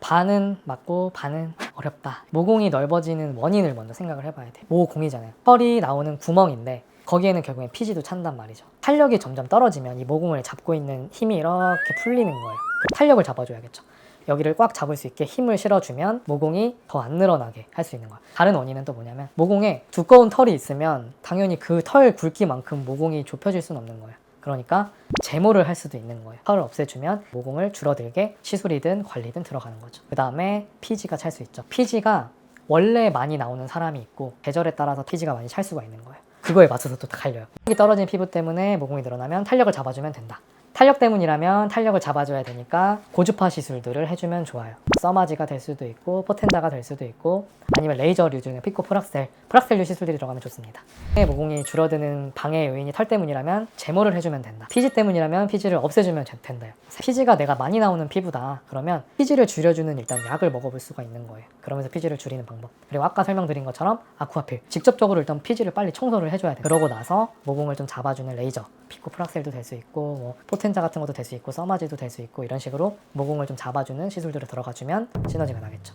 반은 맞고 반은 어렵다. 모공이 넓어지는 원인을 먼저 생각을 해봐야 돼. 모공이잖아요. 털이 나오는 구멍인데 거기에는 결국엔 피지도 찬단 말이죠. 탄력이 점점 떨어지면 이 모공을 잡고 있는 힘이 이렇게 풀리는 거예요. 그 탄력을 잡아줘야겠죠. 여기를 꽉 잡을 수 있게 힘을 실어주면 모공이 더 안 늘어나게 할 수 있는 거예요. 다른 원인은 또 뭐냐면 모공에 두꺼운 털이 있으면 당연히 그 털 굵기만큼 모공이 좁혀질 수는 없는 거예요. 그러니까 제모를 할 수도 있는 거예요. 털을 없애주면 모공을 줄어들게 시술이든 관리든 들어가는 거죠. 그 다음에 피지가 찰 수 있죠. 피지가 원래 많이 나오는 사람이 있고 계절에 따라서 피지가 많이 찰 수가 있는 거예요. 그거에 맞춰서 또 갈려요. 떨어진 피부 때문에 모공이 늘어나면 탄력을 잡아주면 된다. 탄력 때문이라면 탄력을 잡아줘야 되니까 고주파 시술들을 해주면 좋아요. 써마지가 될 수도 있고 포텐다가 될 수도 있고 아니면 레이저류 중에 피코 프락셀, 프락셀류 시술들이 들어가면 좋습니다. 모공이 줄어드는 방해 요인이 털 때문이라면 제모를 해주면 된다. 피지 때문이라면 피지를 없애주면 된- 된다요. 피지가 내가 많이 나오는 피부다. 그러면 피지를 줄여주는 일단 약을 먹어볼 수가 있는 거예요. 그러면서 피지를 줄이는 방법. 그리고 아까 설명드린 것처럼 아쿠아필. 직접적으로 일단 피지를 빨리 청소를 해줘야 돼요. 그러고 나서 모공을 좀 잡아주는 레이저. 피코 프락셀도 될 수 있고 뭐 포텐자 같은 것도 될 수 있고 써마지도 될 수 있고 이런 식으로 모공을 좀 잡아주는 시술들을 들어가주면 시너지가 나겠죠.